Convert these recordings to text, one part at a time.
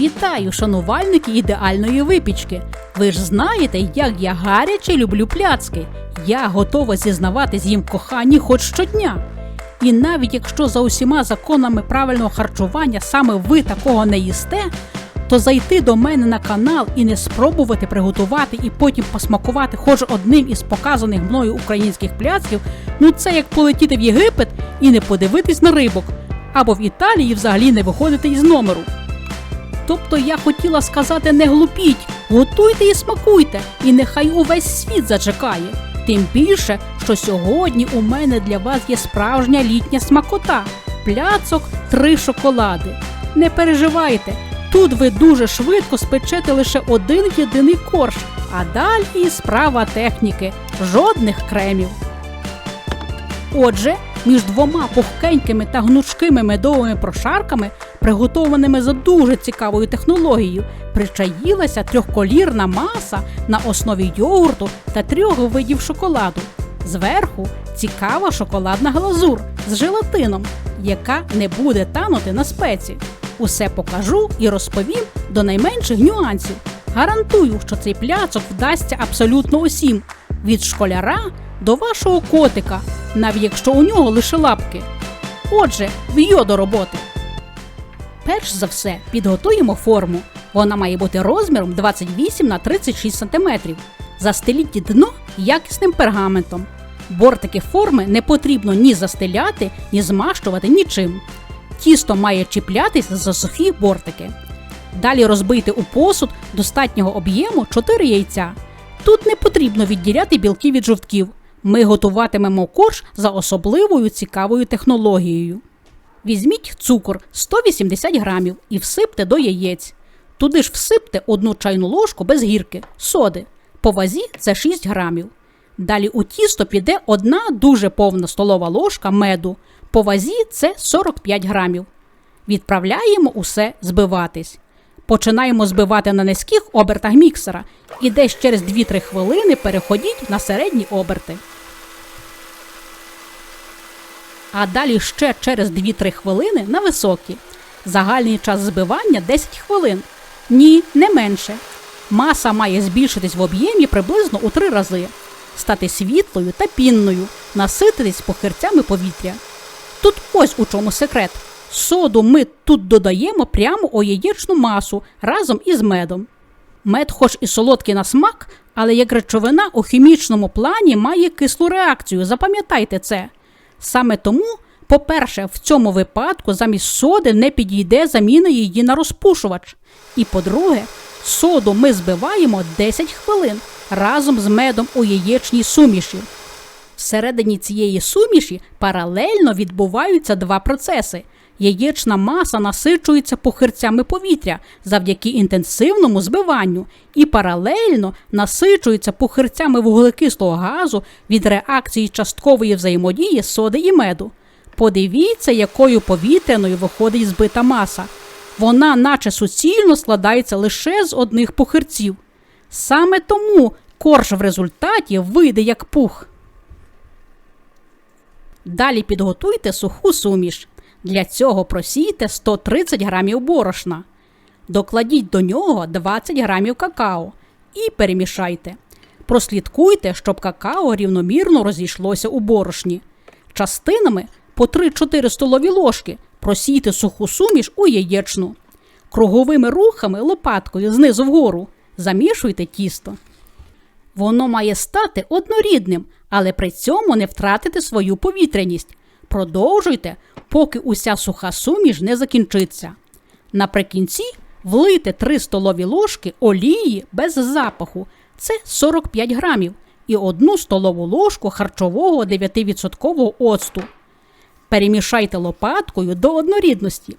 Вітаю, шанувальники ідеальної випічки. Ви ж знаєте, як я гаряче люблю пляцки. Я готова зізнаватись їм в коханні хоч щодня. І навіть якщо за усіма законами правильного харчування саме ви такого не їсте, то зайти до мене на канал і не спробувати приготувати і потім посмакувати хоч одним із показаних мною українських пляцків, ну це як полетіти в Єгипет і не подивитись на рибок, або в Італії взагалі не виходити із номеру. Тобто я хотіла сказати не глупіть, готуйте і смакуйте, і нехай увесь світ зачекає. Тим більше, що сьогодні у мене для вас є справжня літня смакота пляцок три шоколади. Не переживайте, тут ви дуже швидко спечете лише один єдиний корж, а далі справа техніки, жодних кремів. Отже, між двома пухкенькими та гнучкими медовими прошарками, приготованими за дуже цікавою технологією, причаїлася трьохколірна маса на основі йогурту та трьох видів шоколаду. Зверху цікава шоколадна глазур з желатином, яка не буде танути на спеці. Усе покажу і розповім до найменших нюансів. Гарантую, що цей пляцок вдасться абсолютно усім від школяра до вашого котика, навіть якщо у нього лише лапки. Отже, в'йо до роботи. Перш за все, підготуємо форму. Вона має бути розміром 28 на 36 см. Застеліть дно якісним пергаментом. Бортики форми не потрібно ні застеляти, ні змащувати нічим. Тісто має чіплятись за сухі бортики. Далі розбийте у посуд достатнього об'єму 4 яйця. Тут не потрібно відділяти білки від жовтків. Ми готуватимемо корж за особливою цікавою технологією. Візьміть цукор 180 грамів і всипте до яєць. Туди ж всипте одну чайну ложку без гірки, соди. По вазі це 6 грамів. Далі у тісто піде одна дуже повна столова ложка меду. По вазі це 45 грамів. Відправляємо усе збиватись. Починаємо збивати на низьких обертах міксера і десь через 2-3 хвилини переходіть на середні оберти. А далі ще через 2-3 хвилини на високі. Загальний час збивання 10 хвилин. Ні, не менше. Маса має збільшитись в об'ємі приблизно у 3 рази, стати світлою та пінною, насититись похирцями повітря. Тут ось у чому секрет. Соду ми тут додаємо прямо у яєчну масу разом із медом. Мед, хоч і солодкий на смак, але як речовина у хімічному плані має кислу реакцію. Запам'ятайте це. Саме тому, по-перше, в цьому випадку замість соди не підійде заміна її на розпушувач. І по-друге, соду ми збиваємо 10 хвилин разом з медом у яєчній суміші. Всередині цієї суміші паралельно відбуваються два процеси. Яєчна маса насичується похирцями повітря завдяки інтенсивному збиванню і паралельно насичується похирцями вуглекислого газу від реакції часткової взаємодії соди і меду. Подивіться, якою повітряною виходить збита маса. Вона, наче суцільно, складається лише з одних похирців. Саме тому корж в результаті вийде як пух. Далі підготуйте суху суміш. Для цього просійте 130 грамів борошна. Докладіть до нього 20 грамів какао і перемішайте. Прослідкуйте, щоб какао рівномірно розійшлося у борошні. Частинами по 3-4 столові ложки просійте суху суміш у яєчну. Круговими рухами лопаткою знизу вгору замішуйте тісто. Воно має стати однорідним, але при цьому не втратити свою повітряність. Продовжуйте, поки уся суха суміш не закінчиться. Наприкінці влийте 3 столові ложки олії без запаху, це 45 грамів, і 1 столову ложку харчового 9% оцту. Перемішайте лопаткою до однорідності.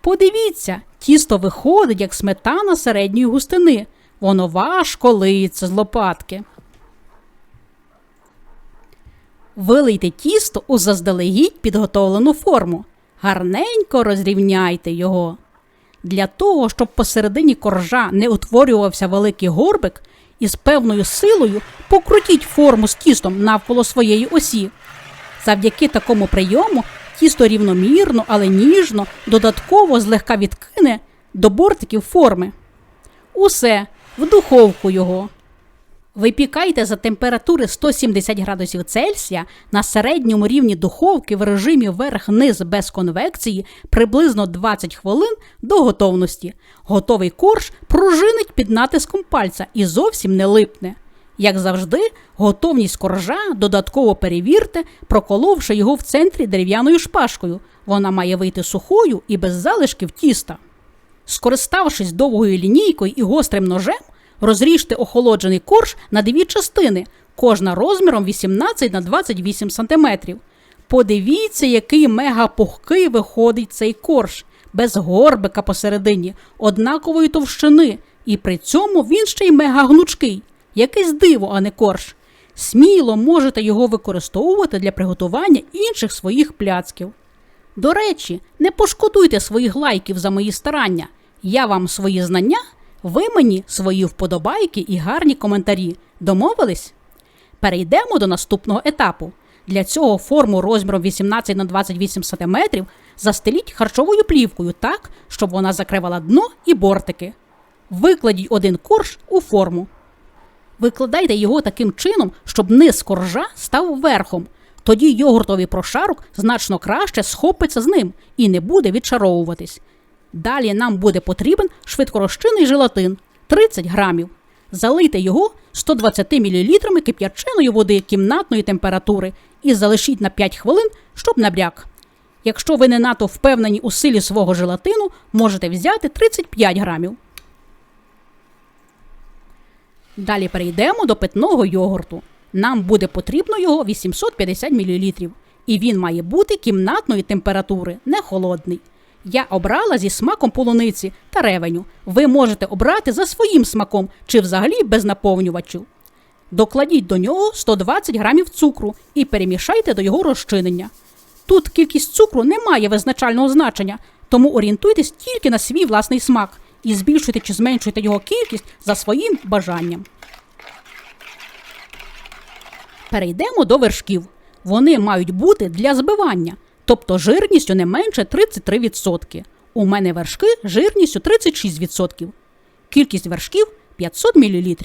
Подивіться, тісто виходить як сметана середньої густини. Воно важко лиється з лопатки. Вилийте тісто у заздалегідь підготовлену форму. Гарненько розрівняйте його. Для того, щоб посередині коржа не утворювався великий горбик, із певною силою покрутіть форму з тістом навколо своєї осі. Завдяки такому прийому тісто рівномірно, але ніжно, додатково злегка відкине до бортиків форми. Усе в духовку його. Випікайте за температури 170 градусів Цельсія на середньому рівні духовки в режимі верх-низ без конвекції приблизно 20 хвилин до готовності. Готовий корж пружинить під натиском пальця і зовсім не липне. Як завжди, готовність коржа додатково перевірте, проколовши його в центрі дерев'яною шпажкою. Вона має вийти сухою і без залишків тіста. Скориставшись довгою лінійкою і гострим ножем, розріжте охолоджений корж на дві частини, кожна розміром 18 на 28 см. Подивіться, який мегапухкий виходить цей корж, без горбика посередині, однакової товщини, і при цьому він ще й мегагнучкий. Якесь диво, а не корж. Сміло можете його використовувати для приготування інших своїх пляцків. До речі, не пошкодуйте своїх лайків за мої старання. Я вам свої знання, ви мені свої вподобайки і гарні коментарі. Домовились? Перейдемо до наступного етапу. Для цього форму розміром 18 на 28 см застеліть харчовою плівкою так, щоб вона закривала дно і бортики. Викладіть один корж у форму. Викладайте його таким чином, щоб низ коржа став верхом. Тоді йогуртовий прошарок значно краще схопиться з ним і не буде відшаровуватись. Далі нам буде потрібен швидкорозчинний желатин 30 грамів. Залийте його 120 мл кип'яченої води кімнатної температури і залишіть на 5 хвилин, щоб набряк. Якщо ви не надто впевнені у силі свого желатину, можете взяти 35 грамів. Далі перейдемо до питного йогурту. Нам буде потрібно його 850 мл. І він має бути кімнатної температури, не холодний. Я обрала зі смаком полуниці та ревеню. Ви можете обрати за своїм смаком чи взагалі без наповнювачів. Докладіть до нього 120 грамів цукру і перемішайте до його розчинення. Тут кількість цукру не має визначального значення, тому орієнтуйтесь тільки на свій власний смак і збільшуйте чи зменшуйте його кількість за своїм бажанням. Перейдемо до вершків. Вони мають бути для збивання, тобто жирністю не менше 33%. У мене вершки жирністю 36%. Кількість вершків 500 мл.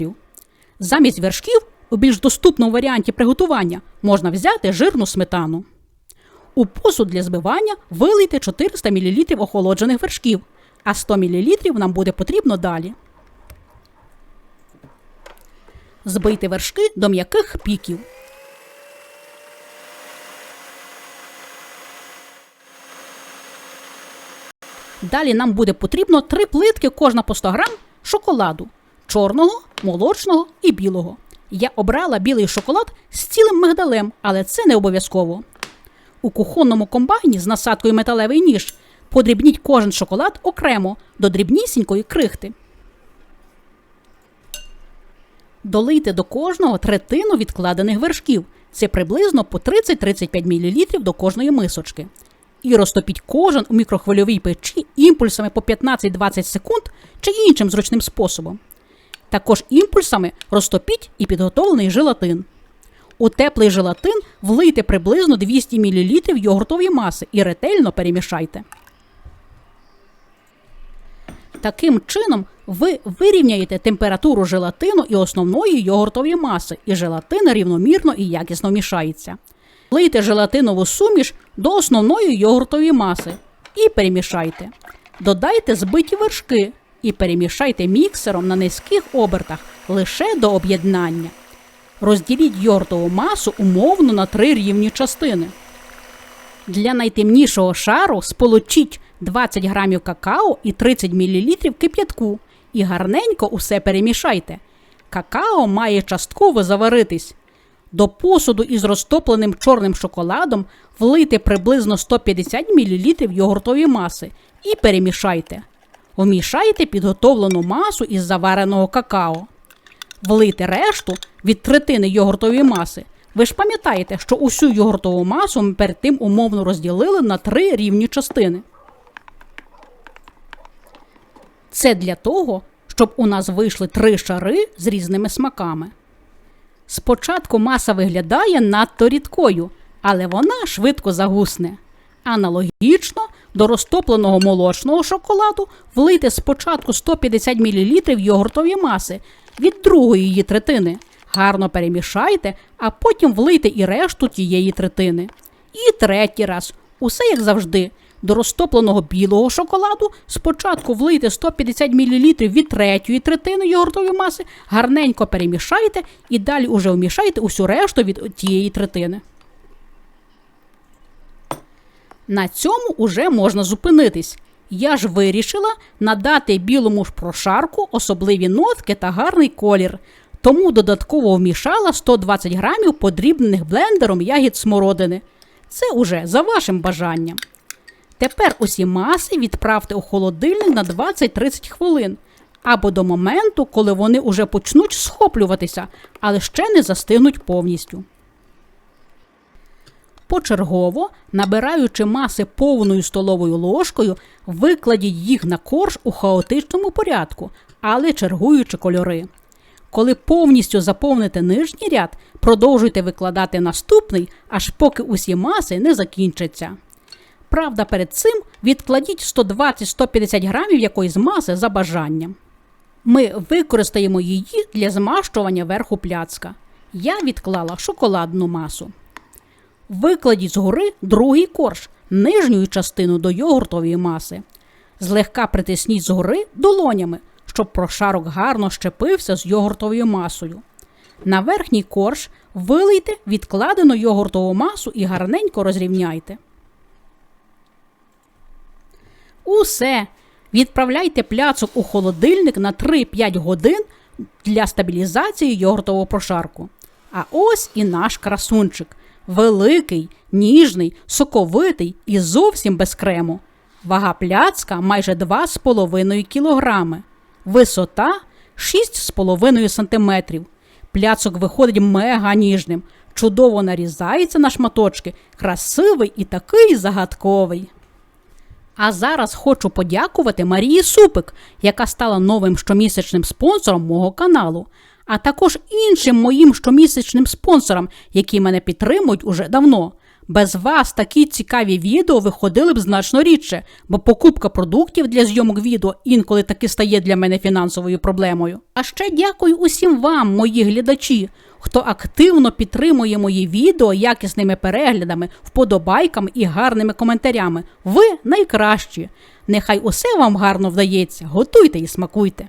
Замість вершків у більш доступному варіанті приготування можна взяти жирну сметану. У посуд для збивання вилийте 400 мл охолоджених вершків, а 100 мл нам буде потрібно далі. Збийте вершки до м'яких піків. Далі нам буде потрібно три плитки кожна по 100 грам шоколаду чорного, молочного і білого. Я обрала білий шоколад з цілим мигдалем, але це не обов'язково. У кухонному комбайні з насадкою металевий ніж подрібніть кожен шоколад окремо до дрібнісінької крихти. Долийте до кожного третину відкладених вершків. Це приблизно по 30-35 мл до кожної мисочки. І розтопіть кожен у мікрохвильовій печі імпульсами по 15-20 секунд чи іншим зручним способом. Також імпульсами розтопіть і підготовлений желатин. У теплий желатин влийте приблизно 200 мл йогуртової маси і ретельно перемішайте. Таким чином ви вирівняєте температуру желатину і основної йогуртової маси, і желатин рівномірно і якісно мішається. Лийте желатинову суміш до основної йогуртової маси і перемішайте. Додайте збиті вершки і перемішайте міксером на низьких обертах лише до об'єднання. Розділіть йогуртову масу умовно на три рівні частини. Для найтемнішого шару сполучіть 20 грамів какао і 30 мл кип'ятку і гарненько усе перемішайте. Какао має частково заваритись. До посуду із розтопленим чорним шоколадом влийте приблизно 150 мл йогуртової маси і перемішайте. Вмішайте підготовлену масу із завареного какао. Влийте решту від третини йогуртової маси. Ви ж пам'ятаєте, що усю йогуртову масу ми перед тим умовно розділили на три рівні частини. Це для того, щоб у нас вийшли три шари з різними смаками. Спочатку маса виглядає надто рідкою, але вона швидко загусне. Аналогічно до розтопленого молочного шоколаду влийте спочатку 150 мл йогуртової маси від другої її третини. Гарно перемішайте, а потім влийте і решту тієї третини. І третій раз. Усе як завжди. До розтопленого білого шоколаду спочатку влийте 150 мл від третьої третини йогуртової маси, гарненько перемішайте і далі уже вмішайте усю решту від тієї третини. На цьому уже можна зупинитись. Я ж вирішила надати білому прошарку особливі нотки та гарний колір. Тому додатково вмішала 120 грамів подрібнених блендером ягід смородини. Це уже за вашим бажанням. Тепер усі маси відправте у холодильник на 20-30 хвилин або до моменту, коли вони уже почнуть схоплюватися, але ще не застигнуть повністю. Почергово, набираючи маси повною столовою ложкою, викладіть їх на корж у хаотичному порядку, але чергуючи кольори. Коли повністю заповните нижній ряд, продовжуйте викладати наступний, аж поки усі маси не закінчаться. Правда, перед цим відкладіть 120-150 грамів якоїсь маси за бажанням. Ми використаємо її для змащування верху пляцка. Я відклала шоколадну масу. Викладіть згори другий корж, нижню частину до йогуртової маси. Злегка притисніть згори долонями, щоб прошарок гарно щепився з йогуртовою масою. На верхній корж вилийте відкладену йогуртову масу і гарненько розрівняйте. Усе. Відправляйте пляцок у холодильник на 3-5 годин для стабілізації йогуртового прошарку. А ось і наш красунчик. Великий, ніжний, соковитий і зовсім без крему. Вага пляцка майже 2,5 кг. Висота 6,5 см. Пляцок виходить мега ніжним, чудово нарізається на шматочки, красивий і такий загадковий. А зараз хочу подякувати Марії Супик, яка стала новим щомісячним спонсором мого каналу, а також іншим моїм щомісячним спонсорам, які мене підтримують уже давно. Без вас такі цікаві відео виходили б значно рідше, бо покупка продуктів для зйомок відео інколи таки стає для мене фінансовою проблемою. А ще дякую усім вам, мої глядачі, хто активно підтримує мої відео якісними переглядами, вподобайками і гарними коментарями. Ви найкращі. Нехай усе вам гарно вдається. Готуйте і смакуйте.